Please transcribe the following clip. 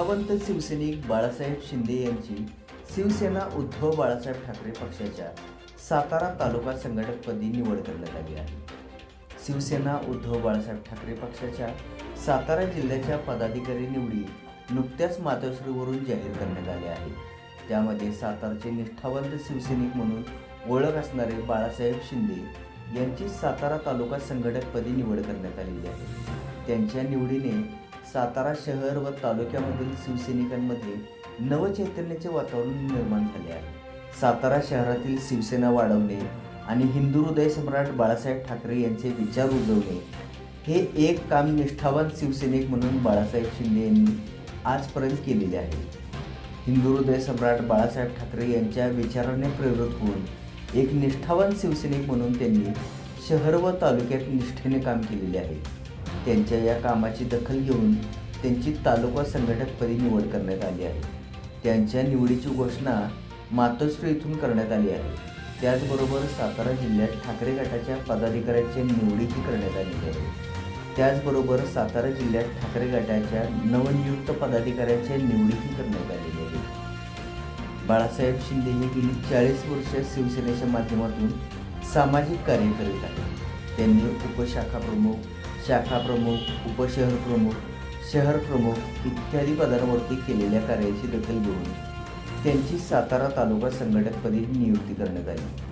निष्ठावंत शिवसैनिक बाळासाहेब शिंदे यांची शिवसेना उद्धव बाळासाहेब ठाकरे पक्षाच्या सातारा तालुका संघटकपदी निवड करण्यात आली आहे. शिवसेना उद्धव बाळासाहेब ठाकरे पक्षाच्या सातारा जिल्ह्याच्या पदाधिकारी निवडी नुकत्याच मातोश्रीवरून जाहीर करण्यात आल्या आहेत त्यामध्ये सातारचे निष्ठावंत शिवसैनिक म्हणून ओळख असणारे बाळासाहेब शिंदे यांची सातारा तालुका संघटकपदी निवड करण्यात आलेली आहे. त्यांच्या निवडीने सातारा शहर व तालुक्यामधील शिवसैनिकांमध्ये नवचैतन्याचे वातावरण निर्माण झाले आहे. सातारा शहरातील शिवसेना वाढवणे आणि हिंदू हृदय सम्राट बाळासाहेब ठाकरे यांचे विचार रुजवणे हे एक काम निष्ठावान शिवसैनिक म्हणून बाळासाहेब शिंदे यांनी आजपर्यंत केलेले आहे. हिंदू हृदय सम्राट बाळासाहेब ठाकरे यांच्या विचाराने प्रेरित होऊन एक निष्ठावान शिवसैनिक म्हणून त्यांनी शहर व तालुक्यात निष्ठेने काम केलेले आहे. त्यांच्या या कामाची दखल घेऊन त्यांची तालुका संघटकपदी निवड करण्यात आली आहे. त्यांच्या निवडीची घोषणा मातोश्री इथून करण्यात आली आहे. त्याचबरोबर सातारा जिल्ह्यात ठाकरे गटाच्या पदाधिकाऱ्याच्या निवडीही करण्यात आली आहे. त्याचबरोबर सातारा जिल्ह्यात ठाकरे गटाच्या नवनियुक्त पदाधिकाऱ्याच्या निवडीही करण्यात आलेली आहे. बाळासाहेब शिंदे हे गेली चाळीस वर्ष शिवसेनेच्या माध्यमातून सामाजिक कार्य करीत आहेत. त्यांनी उपशाखा प्रमुख शाखा प्रमुख उपशहर प्रमुख शहर प्रमुख इत्यादी पदांवरती केलेल्या कार्याची दखल घेऊन त्यांची सातारा तालुका संघटकपदी नियुक्ती करण्यात आली.